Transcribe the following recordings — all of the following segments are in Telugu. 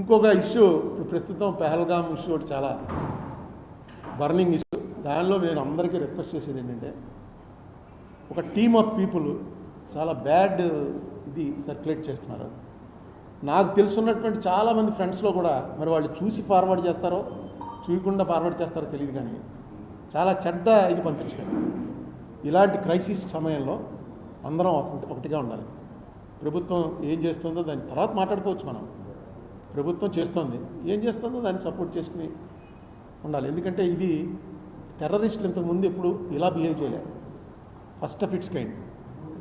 ఇంకొక ఇష్యూ ఇప్పుడు ప్రస్తుతం పెహల్గామ్ ఇష్యూ ఒకటి చాలా బర్నింగ్ ఇష్యూ. దానిలో నేను అందరికీ రిక్వెస్ట్ చేసేది ఏంటంటే ఒక టీమ్ ఆఫ్ పీపుల్ చాలా బ్యాడ్ ఇది సర్క్యులేట్ చేస్తున్నారు. నాకు తెలుసున్నటువంటి చాలామంది ఫ్రెండ్స్లో కూడా మరి వాళ్ళు చూసి ఫార్వర్డ్ చేస్తారో చూయకుండా ఫార్వర్డ్ చేస్తారో తెలియదు కానీ చాలా చెడ్డ ఇది పంపించకండి ఇలాంటి క్రైసిస్ సమయంలో అందరం ఒకటి ఒకటిగా ఉండాలి. ప్రభుత్వం ఏం చేస్తుందో దాని తర్వాత మాట్లాడుకోవచ్చు మనం. ప్రభుత్వం చేస్తోంది. ఏం చేస్తుందో దాన్ని సపోర్ట్ చేసుకుని ఉండాలి. ఎందుకంటే ఇది టెర్రరిస్టులు ఇంతకుముందు ఎప్పుడు ఇలా బిహేవ్ చేయలేదు ఫస్ట్ ఆఫ్ ఇట్స్ కైండ్.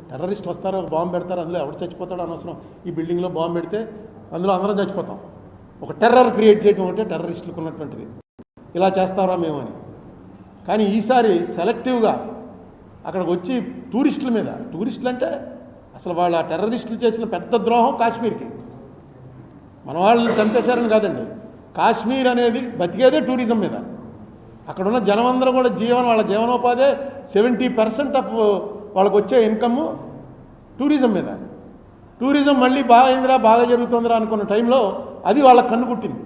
టెర్రరిస్టులు వస్తారు ఒక బాంబు పెడతారు అందులో ఎవరు చచ్చిపోతాడో అనవసరం. ఈ బిల్డింగ్లో బాంబు పెడితే అందులో అందరం చచ్చిపోతాం. ఒక టెర్రర్ క్రియేట్ చేయడం అంటే టెర్రరిస్టులకు ఉన్నటువంటిది. ఇలా చేస్తారా మేమని కానీ ఈసారి సెలెక్టివ్గా అక్కడికి వచ్చి టూరిస్టుల మీద టూరిస్టులు అంటే అసలు వాళ్ళ టెర్రరిస్టులు చేసిన పెద్ద ద్రోహం కాశ్మీర్కి. మన వాళ్ళని చంపేశారని కాదండి. కాశ్మీర్ అనేది బతికేదే టూరిజం మీద. అక్కడున్న జనమందరం కూడా జీవనం వాళ్ళ జీవనోపాధి సెవెంటీ పర్సెంట్ ఆఫ్ వాళ్ళకు వచ్చే ఇన్కమ్ టూరిజం మీద. టూరిజం మళ్ళీ బాగా అయిందిరా బాగా జరుగుతుందిరా అనుకున్న టైంలో అది వాళ్ళకి కన్ను కుట్టింది.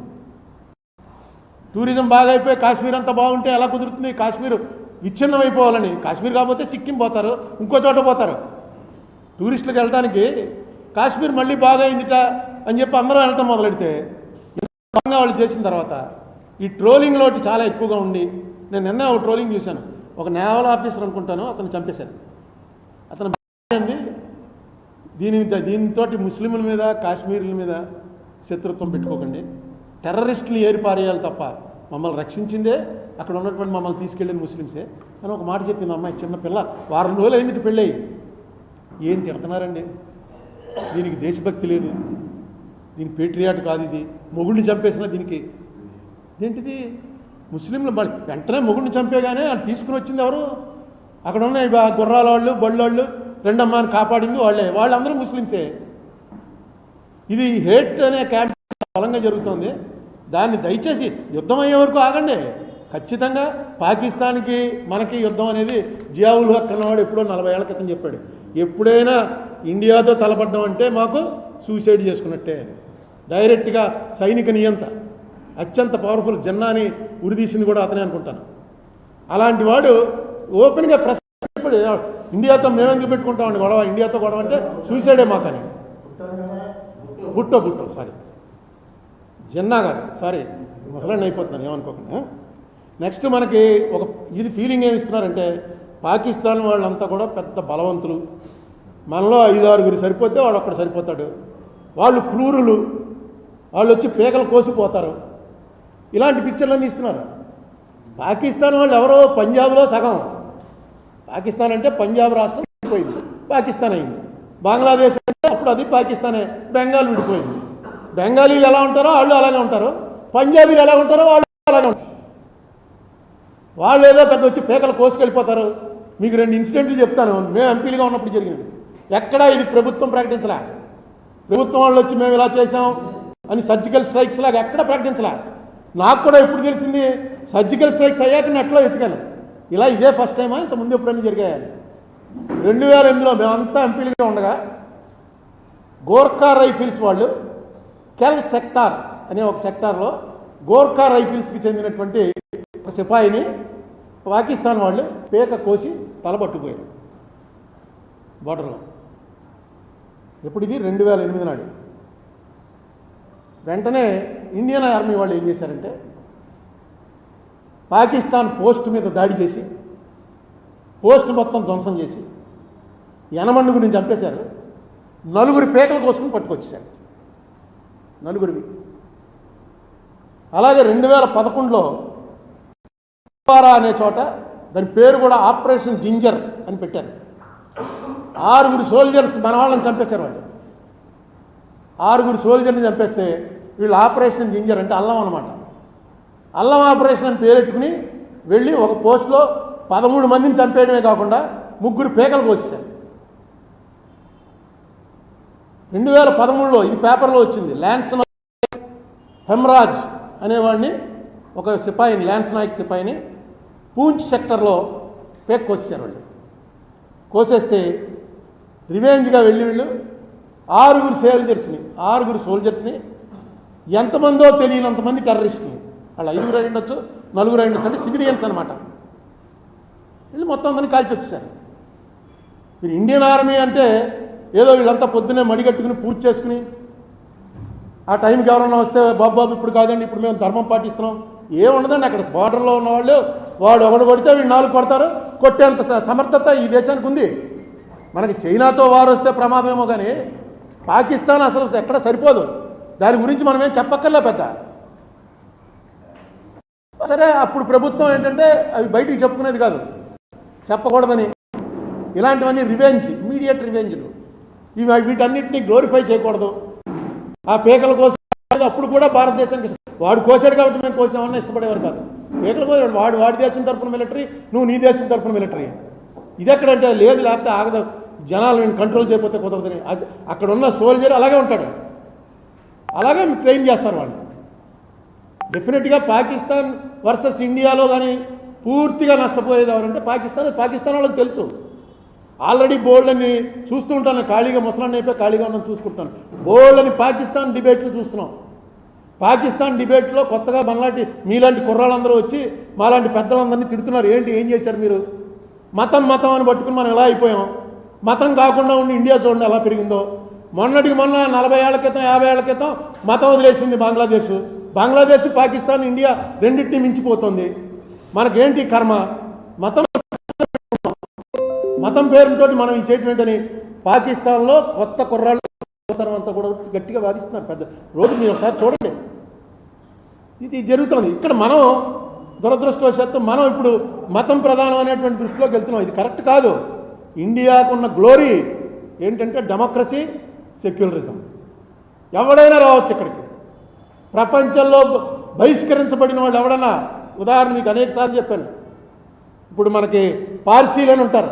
టూరిజం బాగా అయిపోయి కాశ్మీర్ అంతా బాగుంటే ఎలా కుదురుతుంది? కాశ్మీర్ విచ్ఛిన్నం అయిపోవాలని కాశ్మీర్ కాకపోతే సిక్కిం పోతారు ఇంకో చోట పోతారు. టూరిస్టులకు వెళ్ళడానికి కాశ్మీర్ మళ్ళీ బాగా అయిందిట. అని చెప్పి అందరం వెళ్ళటం మొదలెడితే బాగా వాళ్ళు చేసిన తర్వాత ఈ ట్రోలింగ్ లోటి చాలా ఎక్కువగా ఉండి నేను నిన్న ఒక ట్రోలింగ్ చూశాను. ఒక నేవల్ ఆఫీసర్ అనుకుంటాను అతను చంపేశాను అతను అండి. దీని దీంతో ముస్లింల మీద కాశ్మీర్ల మీద శత్రుత్వం పెట్టుకోకండి. టెర్రరిస్టులు ఏరిపారేయాలి తప్ప మమ్మల్ని రక్షించిందే అక్కడ ఉన్నటువంటి మమ్మల్ని తీసుకెళ్ళిన ముస్లిమ్సే అని ఒక మాట చెప్పింది అమ్మాయి చిన్న పిల్ల. వారం రోజులు అయింది పెళ్ళి ఏం తిడుతున్నారండి? దీనికి దేశభక్తి లేదు. దీని పేట్రియాట్ కాదు ఇది. మొగుడిని చంపేసిన దీనికి. ఏంటిది ముస్లింలు వెంటనే మొగుడిని చంపేగానే వాళ్ళు తీసుకుని వచ్చింది ఎవరు? అక్కడ ఉన్న గుర్రాల వాళ్ళు బళ్ళోళ్ళు రెండమ్మని కాపాడింది వాళ్ళే. వాళ్ళందరూ ముస్లింసే. ఇది హేట్ అనే క్యాంప్ బలంగా జరుగుతుంది. దాన్ని దయచేసి యుద్ధం అయ్యే వరకు ఆగండి. ఖచ్చితంగా పాకిస్తాన్కి మనకి యుద్ధం అనేది జియావుల్ హక్ అన్నవాడు ఎప్పుడో నలభై ఏళ్ళ క్రితం చెప్పాడు. ఎప్పుడైనా ఇండియాతో తలపడ్డం అంటే మాకు సూసైడ్ చేసుకున్నట్టే. డైరెక్ట్గా సైనిక నియంత. అత్యంత పవర్ఫుల్ జన్నాని ఉరిదీసింది కూడా అతనే అనుకుంటాను. అలాంటి వాడు ఓపెన్గా ప్రెస్ ఇప్పుడు ఇండియాతో మేమెందుకు పెట్టుకుంటామండి గొడవ? ఇండియాతో గొడవ అంటే సూసైడే మాకని. బుట్టో బుట్టో సారీ. జన్నా గారు సారీ. ముసలాన్ని అయిపోతున్నాను ఏమనుకోకుండా నెక్స్ట్ మనకి ఒక ఇది ఫీలింగ్ ఏమి ఇస్తున్నారంటే పాకిస్తాన్ వాళ్ళంతా కూడా పెద్ద బలవంతులు. మనలో ఐదు ఆరుగురు సరిపోతే వాడు అక్కడ సరిపోతాడు. వాళ్ళు క్రూరులు. వాళ్ళు వచ్చి పీకలు కోసిపోతారు. ఇలాంటి పిక్చర్లన్నీ ఇస్తున్నారు. పాకిస్తాన్ వాళ్ళు ఎవరో పంజాబ్లో సగం. పాకిస్తాన్ అంటే పంజాబ్ రాష్ట్రం విడిపోయింది. పాకిస్తాన్ అయింది. బంగ్లాదేశ్ అంటే అప్పుడు అది పాకిస్తానే. బెంగాల్ విడిపోయింది. బెంగాలీలు ఎలా ఉంటారో వాళ్ళు అలాగే ఉంటారు. పంజాబీలు ఎలా ఉంటారో వాళ్ళు అలాగే ఉంటారు. వాళ్ళు ఏదో పెద్ద వచ్చి పేకలు కోసుకెళ్ళిపోతారు. మీకు రెండు ఇన్సిడెంట్లు చెప్తాను. మేము ఎంపీలుగా ఉన్నప్పుడు జరిగింది ఎక్కడా ఇది ప్రభుత్వం ప్రకటించలే. ప్రభుత్వం వాళ్ళు వచ్చి మేము ఇలా చేసాం అని సర్జికల్ స్ట్రైక్స్ లాగా ఎక్కడ ప్రకటించలే? నాకు కూడా ఎప్పుడు తెలిసింది సర్జికల్ స్ట్రైక్స్ అయ్యాక నెట్లో ఎత్తుకాను ఇలా ఇదే ఫస్ట్ టైమా ఇంత ముందు ఎప్పుడైనా జరిగాయని రెండు వేల ఎనిమిదిలో మేమంతా ఎంపీలుగా ఉండగా గోర్ఖా రైఫిల్స్ వాళ్ళు కెల్ సెక్టార్ అనే ఒక సెక్టార్లో గోర్ఖా రైఫిల్స్కి చెందినటువంటి ఒక సిపాయిని పాకిస్తాన్ వాళ్ళు పేక కోసి తలబట్టుపోయారు బార్డర్లో. ఎప్పుడు ఇది? రెండు వేల ఎనిమిది నాడు. వెంటనే ఇండియన్ ఆర్మీ వాళ్ళు ఏం చేశారంటే పాకిస్తాన్ పోస్ట్ మీద దాడి చేసి పోస్ట్ మొత్తం ధ్వంసం చేసి యనమండు గురించి చంపేశారు. నలుగురి పేకల కోసం పట్టుకొచ్చేశారు. నలుగురివి. అలాగే రెండు వేల పదకొండులో అనే చోట దాని పేరు కూడా ఆపరేషన్ జింజర్ అని పెట్టారు. ఆరుగురు సోల్జర్స్ మన వాళ్ళని చంపేశారు వాళ్ళు. ఆరుగురు సోల్జర్ని చంపేస్తే వీళ్ళు ఆపరేషన్ జింజర్ అంటే అల్లం అనమాట అల్లం ఆపరేషన్ అని పేరెట్టుకుని వెళ్ళి ఒక పోస్ట్లో పదమూడు మందిని చంపేయడమే కాకుండా ముగ్గురు పేకలు కోసేశారు రెండు వేల పదమూడులో ఇది పేపర్లో వచ్చింది. ల్యాన్స్ హెమ్రాజ్ అనేవాడిని ఒక సిపాయిని ల్యాన్స్ నాయక్ సిపాయిని పూంచ్ సెక్టర్లో పేక్ కోసేశారు వాళ్ళు. కోసేస్తే రివెంజ్గా వెళ్ళి వీళ్ళు ఆరుగురు సోల్జర్స్ని ఆరుగురు సోల్జర్స్ని ఎంతమందో తెలియనంతమంది టెర్రరిస్టులు. వాళ్ళు ఐదుగురు అయి ఉండొచ్చు నలుగురు అయి ఉండొచ్చు అంటే సివిలియన్స్ అనమాట వీళ్ళు మొత్తం అందరినీ కాల్చి వచ్చేసారు. మీరు ఇండియన్ ఆర్మీ అంటే ఏదో వీళ్ళంతా పొద్దున్నే మడిగట్టుకుని పూజ చేసుకుని ఆ టైంకి ఎవరన్నా వస్తే బాబు ఇప్పుడు కాదండి ఇప్పుడు మేము ధర్మం పాటిస్తున్నాం. ఏముండదండి అక్కడ బార్డర్లో ఉన్నవాళ్ళు వాడు ఒకడు కొడితే వీళ్ళు నాలుగు కొడతారు కొట్టేంత స- సమర్థత ఈ దేశానికి ఉంది. మనకి చైనాతో వారు వస్తే ప్రమాదమేమో కానీ పాకిస్తాన్ అసలు ఎక్కడ సరిపోదు. దాని గురించి మనం ఏం చెప్పక్కర్లే పెద్ద. సరే అప్పుడు ప్రభుత్వం ఏంటంటే అవి బయటికి చెప్పుకునేది కాదు. చెప్పకూడదని. ఇలాంటివన్నీ రివెంజ్ ఇమీడియట్ రివెంజ్లు ఇవి వీటన్నిటిని గ్లోరిఫై చేయకూడదు. ఆ పేకల కోసం అప్పుడు కూడా భారతదేశానికి వాడు కోసాడు కాబట్టి మేము కోసామని ఇష్టపడేవారు కాదు. పీకల కోసం వాడు వాడి దేశం తరఫున మిలిటరీ నువ్వు నీ దేశం తరఫున మిలిటరీ ఇది ఎక్కడంటే లేదు లేకపోతే ఆగదు. జనాలు నేను కంట్రోల్ చేయకపోతే కుదరదని అది అక్కడ ఉన్న సోల్జర్ అలాగే ఉంటాడు. అలాగే ట్రైన్ చేస్తారు వాళ్ళు. డెఫినెట్గా పాకిస్తాన్ వర్సెస్ ఇండియాలో కానీ పూర్తిగా నష్టపోయేది ఎవరంటే పాకిస్తాన్. పాకిస్తాన్ వాళ్ళకి తెలుసు. ఆల్రెడీ బోల్డ్ అని చూస్తూ ఉంటాను. ఖాళీగా ముసలాన్ని అయిపోయి ఖాళీగా ఉన్నాను చూసుకుంటాను. బోల్డ్ అని పాకిస్తాన్ డిబేట్లు చూస్తున్నాం. పాకిస్తాన్ డిబేట్లో కొత్తగా మనలాంటి మీలాంటి కుర్రాళ్ళందరూ వచ్చి మాలాంటి పెద్దలందరినీ తిడుతున్నారు. ఏంటి ఏం చేశారు మీరు? మతం మతం అని పట్టుకుని మనం ఎలా అయిపోయాం? మతం కాకుండా ఉండి ఇండియా చూడండి ఎలా పెరిగిందో. మొన్నటికి మొన్న నలభై ఏళ్ళ క్రితం యాభై ఏళ్ళ క్రితం మతం వదిలేసింది బంగ్లాదేశ్. బంగ్లాదేశ్ పాకిస్తాన్ ఇండియా రెండింటిని మించిపోతుంది. మనకేంటి కర్మ? మతం మతం పేరుతో మనం ఈ చేయటం పాకిస్తాన్లో కొత్త కుర్రాళ్ళు అంతా కూడా గట్టిగా వాదిస్తున్నారు. పెద్ద రోజు మీరు ఒకసారి చూడండి. ఇది జరుగుతోంది. ఇక్కడ మనం దురదృష్టవశాత్తు మనం ఇప్పుడు మతం ప్రధానం అనేటువంటి దృష్టిలోకి వెళ్తున్నాం. ఇది కరెక్ట్ కాదు. ఇండియాకున్న గ్లోరీ ఏంటంటే డెమోక్రసీ సెక్యులరిజం. ఎవడైనా రావచ్చు ఇక్కడికి. ప్రపంచంలో బహిష్కరించబడిన వాళ్ళు ఎవడన్నా? ఉదాహరణ మీకు అనేకసార్లు చెప్పాను. ఇప్పుడు మనకి పార్సీలని ఉంటారు.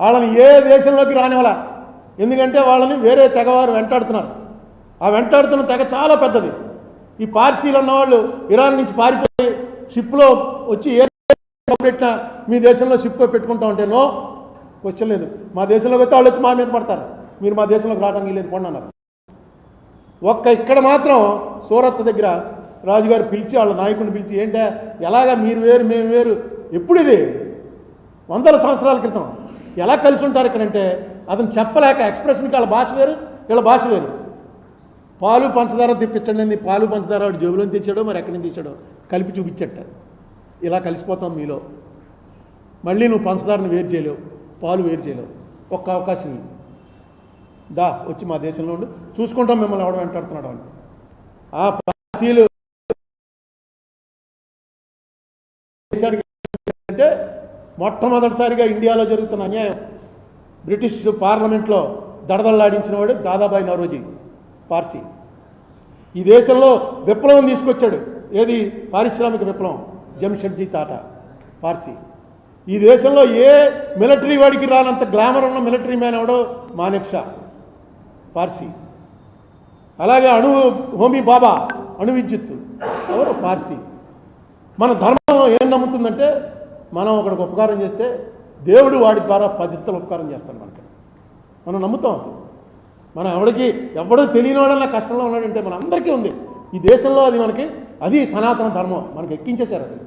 వాళ్ళని ఏ దేశంలోకి రానివ్వాల? ఎందుకంటే వాళ్ళని వేరే తెగవారు వెంటాడుతున్నారు. ఆ వెంటాడుతున్న తెగ చాలా పెద్దది. ఈ పార్సీలు ఉన్నవాళ్ళు ఇరాన్ నుంచి పారిపోయి షిప్లో వచ్చి ఏ పెట్టినా మీ దేశంలో షిప్ పెట్టుకుంటా ఉంటే నో క్వశ్చన్ లేదు. మా దేశంలోకి వస్తే వాళ్ళు వచ్చి మా మీద పడతారు. మీరు మా దేశంలోకి రావడానికి లేదు కొండ అన్నారు. ఒక్క ఇక్కడ మాత్రం సూరత్ దగ్గర రాజుగారు పిలిచి వాళ్ళ నాయకుడిని పిలిచి ఏంటంటే ఎలాగా మీరు వేరు మేము వేరు ఎప్పుడు ఇది? వందల సంవత్సరాల క్రితం. ఎలా కలిసి ఉంటారు ఇక్కడంటే అతను చెప్పలేక ఎక్స్ప్రెషన్కి వాళ్ళ భాష వేరు వీళ్ళ భాష వేరు. పాలు పంచదార తెప్పించండి అని పాలు పంచదార వాడు జేబులో తెచ్చాడో మరి ఎక్కడి నుంచి తెచ్చాడో? కలిపి చూపించట. ఇలా కలిసిపోతాం మీలో. మళ్ళీ నువ్వు పంచదారని వేరు చేయలేవు. పాలు వేరు చేయలేవు. ఒక్క అవకాశం దా వచ్చి మా దేశంలో ఉండి. చూసుకుంటాం మిమ్మల్ని ఎవడ వెంటాడుతున్నాడు అని. ఆ పార్సీలు దేశానికి అంటే మొట్టమొదటిసారిగా ఇండియాలో జరుగుతున్న అన్యాయం. బ్రిటిష్ పార్లమెంట్లో దడదల్లాడించిన వాడు దాదాబాయి నవరోజీ పార్సీ. ఈ దేశంలో విప్లవం తీసుకొచ్చాడు. ఏది? పారిశ్రామిక విప్లవం. జంషెడ్జీ తాటా పార్సీ. ఈ దేశంలో ఏ మిలిటరీ వాడికి రానంత గ్లామర్ ఉన్న మిలిటరీ మ్యాన్ ఎవడో? మానెక్షా పార్సీ. అలాగే అణు హోమీ బాబా అణు విద్యుత్తు ఎవరు? పార్సీ. మన ధర్మం ఏం నమ్ముతుందంటే మనం ఒకడికి ఉపకారం చేస్తే దేవుడు వాడి ద్వారా పదిత్తలు ఉపకారం చేస్తాడు మనకి. మనం నమ్ముతాం. మనం ఎవడికి ఎవడో తెలియని కష్టంలో ఉన్నాడంటే మన అందరికీ ఉంది. ఈ దేశంలో అది మనకి అది సనాతన ధర్మం. మనకి ఎక్కించేశారు అది.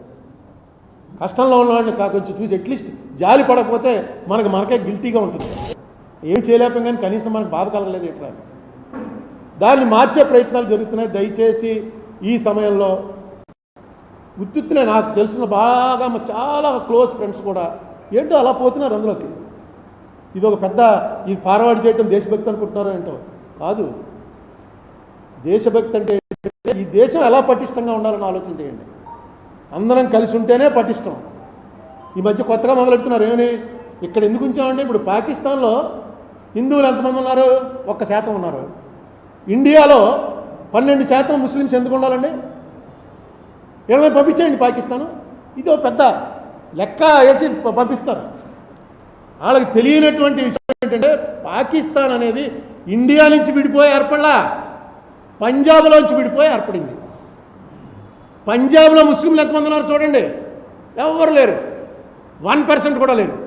కష్టంలో ఉన్నవాడిని కా కొంచెం చూసి అట్లీస్ట్ జాలి పడకపోతే మనకి మనకే గిల్టీగా ఉంటుంది. ఏం చేయలేకపోయాం కానీ కనీసం మనకు బాధ కలగలేదు ఇట్లా దాన్ని మార్చే ప్రయత్నాలు జరుగుతున్నాయి. దయచేసి ఈ సమయంలో ఉత్తుత్తునే నాకు తెలిసిన బాగా మా చాలా క్లోజ్ ఫ్రెండ్స్ కూడా ఏంటో అలా పోతున్నారు అందులోకి. ఇది ఒక పెద్ద ఇది ఫార్వర్డ్ చేయటం దేశభక్తి అనుకుంటున్నారో ఏంటో? కాదు. దేశభక్తి అంటే ఏంటంటే ఈ దేశం ఎలా పటిష్టంగా ఉండాలని ఆలోచన చేయండి. అందరం కలిసి ఉంటేనే పటిష్టం. ఈ మధ్య కొత్తగా మొదలెడుతున్నారు. ఏమని? ఇక్కడ ఎందుకు ఉంచామంటే ఇప్పుడు పాకిస్తాన్లో హిందువులు ఎంతమంది ఉన్నారు? ఒక్క శాతం ఉన్నారు. ఇండియాలో పన్నెండు శాతం ముస్లిమ్స్ ఎందుకు ఉండాలండి? వీళ్ళని పంపించేయండి పాకిస్తాను. ఇది ఒక పెద్ద లెక్క వేసి పంపిస్తారు. వాళ్ళకి తెలియనటువంటి విషయం ఏంటంటే పాకిస్తాన్ అనేది ఇండియా నుంచి విడిపోయి ఏర్పడలా. పంజాబ్లోంచి విడిపోయి ఏర్పడింది. పంజాబ్లో ముస్లింలు ఎంతమంది ఉన్నారు చూడండి. ఎవరు లేరు. వన్ పర్సెంట్ కూడా లేరు.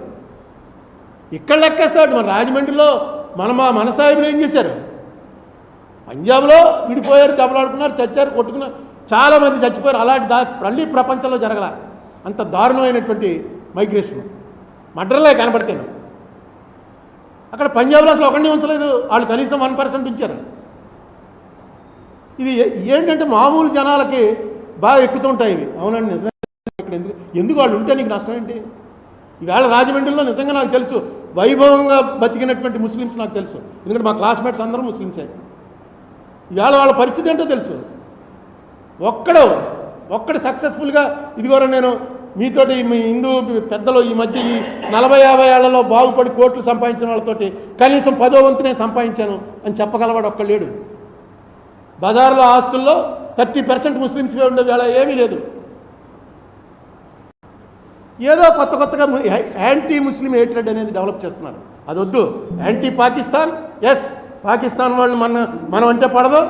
ఇక్కడ లెక్కేస్తాడు మన రాజమండ్రిలో మన మా మన సాహిబులు ఏం చేశారు? పంజాబ్లో విడిపోయారు దెబ్బలాడుకున్నారు చచ్చారు కొట్టుకున్నారు. చాలామంది చచ్చిపోయారు. అలాంటి దా మళ్ళీ ప్రపంచంలో జరగల అంత దారుణమైనటువంటి మైగ్రేషన్. మడ్రలే కనబడతాను. అక్కడ పంజాబ్లో అసలు ఒకరిని ఉంచలేదు. వాళ్ళు కనీసం వన్ పర్సెంట్ ఉంచారు. ఇది ఏంటంటే మామూలు జనాలకి బాగా ఎక్కుతుంటాయి ఇవి. అవునండి నిజమే. ఇక్కడ ఎందుకు ఎందుకు వాళ్ళు ఉంటే నీకు నష్టం ఏంటి? ఈవేళ రాజమండ్రిలో నిజంగా నాకు తెలుసు వైభవంగా బతికినటువంటి ముస్లిమ్స్ నాకు తెలుసు. ఎందుకంటే మా క్లాస్మేట్స్ అందరూ ముస్లిమ్సే. ఈవేళ వాళ్ళ పరిస్థితి ఏంటో తెలుసు. ఒక్కడు ఒక్కడు సక్సెస్ఫుల్గా ఇదిగోరా నేను మీతోటి మీ హిందూ పెద్దలు ఈ మధ్య ఈ నలభై యాభై ఏళ్ళలో బాగుపడి కోట్లు సంపాదించిన వాళ్ళతోటి కనీసం పదో వంతు నేను సంపాదించాను అని చెప్పగలవాడు ఒక్క లేడు. బజార్లో ఆస్తుల్లో థర్టీ పర్సెంట్ ముస్లిమ్స్గా ఉండే వేళ ఏమీ లేదు. ఏదో కొత్త కొత్తగా యాంటీ ముస్లిం హేట్రెడ్ అనేది డెవలప్ చేస్తున్నారు. అది వద్దు యాంటీ పాకిస్తాన్ ఎస్ పాకిస్తాన్ వాళ్ళు మన మనం అంటే పడదు.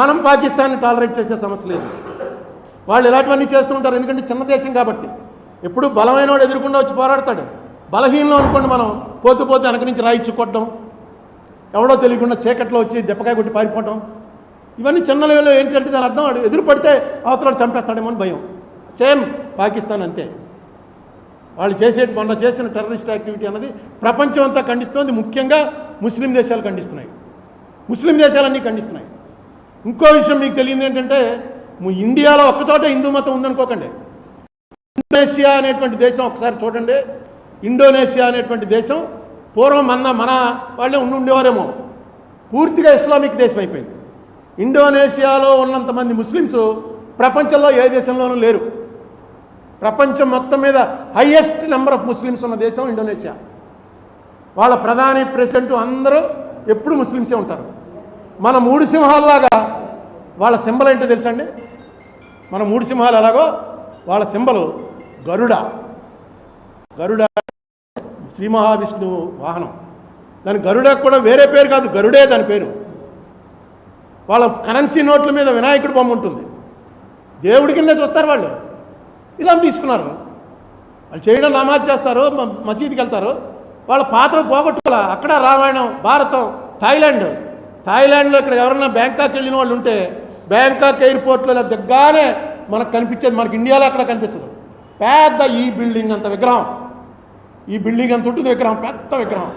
మనం పాకిస్తాన్ని టాలరేట్ చేసే సమస్య లేదు. వాళ్ళు ఇలాంటివన్నీ చేస్తూ ఉంటారు. ఎందుకంటే చిన్న దేశం కాబట్టి. ఎప్పుడు బలమైన వాడు ఎదురుకుండా వచ్చి పోరాడతాడు. బలహీనలో అనుకోండి మనం పోతూ పోతే వెనక నుంచి రాయిచ్చు కొట్టడం ఎవడో తెలియకుండా చీకట్లో వచ్చి దెప్పకాయ కొట్టి పారిపోవటం. ఇవన్నీ చిన్న లెవెల్లో ఏంటంటే దాని అర్థం వాడు ఎదురు పడితే అవతలాడు చంపేస్తాడేమో అని భయం. సేమ్ పాకిస్తాన్ అంతే. వాళ్ళు చేసే మొన్న చేసిన టెర్రరిస్ట్ యాక్టివిటీ అన్నది ప్రపంచం అంతా ఖండిస్తోంది. ముఖ్యంగా ముస్లిం దేశాలు ఖండిస్తున్నాయి. ముస్లిం దేశాలన్నీ ఖండిస్తున్నాయి. ఇంకో విషయం మీకు తెలియదు ఏంటంటే ఇండియాలో ఒక్కచోట హిందూ మతం ఉందనుకోకండి. ఇండోనేషియా అనేటువంటి దేశం ఒకసారి చూడండి. ఇండోనేషియా అనేటువంటి దేశం పూర్వం మన మన వాళ్ళే ఉండి ఉండేవారేమో. పూర్తిగా ఇస్లామిక్ దేశం అయిపోయింది. ఇండోనేషియాలో ఉన్నంతమంది ముస్లిమ్స్ ప్రపంచంలో ఏ దేశంలోనూ లేరు. ప్రపంచం మొత్తం మీద హయ్యెస్ట్ నెంబర్ ఆఫ్ ముస్లిమ్స్ ఉన్న దేశం ఇండోనేషియా. వాళ్ళ ప్రధాని ప్రెసిడెంట్ అందరూ ఎప్పుడు ముస్లిమ్సే ఉంటారు. మన మూడు సింహాల్లాగా వాళ్ళ సింబల్ ఏంటో తెలుసండి? మన మూడు సింహాలు ఎలాగో? వాళ్ళ సింబలు గరుడ. గరుడ శ్రీ మహావిష్ణువు వాహనం. దాని గరుడ కూడా వేరే పేరు కాదు గరుడే దాని పేరు. వాళ్ళ కరెన్సీ నోట్ల మీద వినాయకుడి బొమ్మ ఉంటుంది. దేవుడి కింద చూస్తారు వాళ్ళు. ఇలా తీసుకున్నారు. వాళ్ళు చేయడం నమాజ్ చేస్తారు మ- మసీదుకి వెళ్తారు. వాళ్ళ పాత పోగొట్టుకోవాల? అక్కడ రామాయణం భారతం థాయిలాండ్. థాయిలాండ్లో ఇక్కడ ఎవరన్నా బ్యాంకాక్ వెళ్ళిన వాళ్ళు ఉంటే బ్యాంకాక్ ఎయిర్పోర్ట్లో దగ్గరనే మనకు కనిపించేది మనకి ఇండియాలో అక్కడ కనిపించదు. పెద్ద ఈ బిల్డింగ్ అంత విగ్రహం. ఈ బిల్డింగ్ అంత ఉంటుంది విగ్రహం పెద్ద విగ్రహం.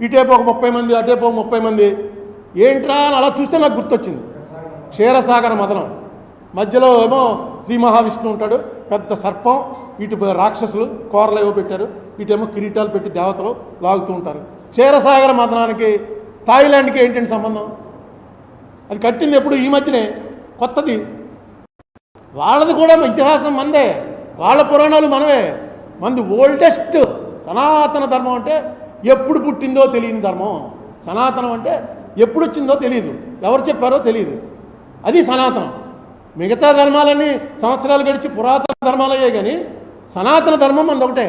ఇటేపు ఒక ముప్పై మంది అటేపు ఒక ముప్పై మంది. ఏంట్రా అని అలా చూస్తే నాకు గుర్తొచ్చింది. క్షీరసాగర మదనం. మధ్యలో ఏమో శ్రీ మహావిష్ణువు ఉంటాడు పెద్ద సర్పం ఇటు రాక్షసులు కూరలు ఏవో పెట్టారు ఇటేమో కిరీటాలు పెట్టి దేవతలు లాగుతూ ఉంటారు. క్షీరసాగర మతనానికి థాయిలాండ్కి ఏంటంటే సంబంధం? అది కట్టింది ఎప్పుడు ఈ మధ్యనే? కొత్తది. వాళ్ళది కూడా ఇతిహాసం మందే. వాళ్ళ పురాణాలు మనమే మంది ఓల్డెస్ట్ సనాతన ధర్మం అంటే ఎప్పుడు పుట్టిందో తెలియని ధర్మం. సనాతనం అంటే ఎప్పుడు వచ్చిందో తెలియదు ఎవరు చెప్పారో తెలియదు అది సనాతనం. మిగతా ధర్మాలన్నీ సంవత్సరాలు గడిచి పురాతన ధర్మాలయ్యే కానీ సనాతన ధర్మం అందొకటే.